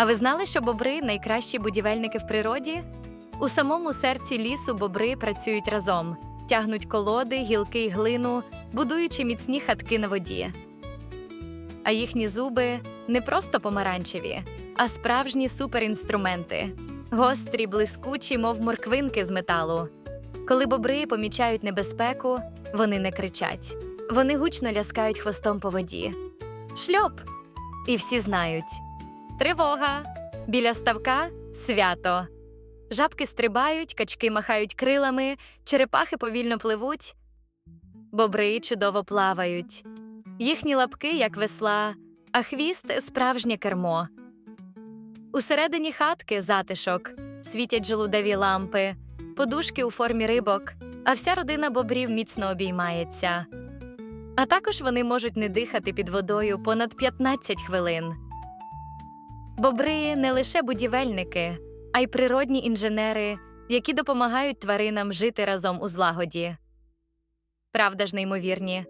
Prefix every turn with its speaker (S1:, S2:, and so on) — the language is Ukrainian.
S1: А ви знали, що бобри найкращі будівельники в природі? У самому серці лісу бобри працюють разом, тягнуть колоди, гілки й глину, будуючи міцні хатки на воді. А їхні зуби не просто помаранчеві, а справжні суперінструменти гострі, блискучі, мов морквинки з металу. Коли бобри помічають небезпеку, вони не кричать. Вони гучно ляскають хвостом по воді. Шльоп! І всі знають. Тривога! Біля ставка свято. Жабки стрибають, качки махають крилами, черепахи повільно пливуть. Бобри чудово плавають. Їхні лапки, як весла, а хвіст справжнє кермо. Усередині хатки затишок, світять жолудеві лампи, подушки у формі рибок, а вся родина бобрів міцно обіймається. А також вони можуть не дихати під водою понад 15 хвилин. Бобри не лише будівельники, а й природні інженери, які допомагають тваринам жити разом у злагоді. Правда ж, неймовірні.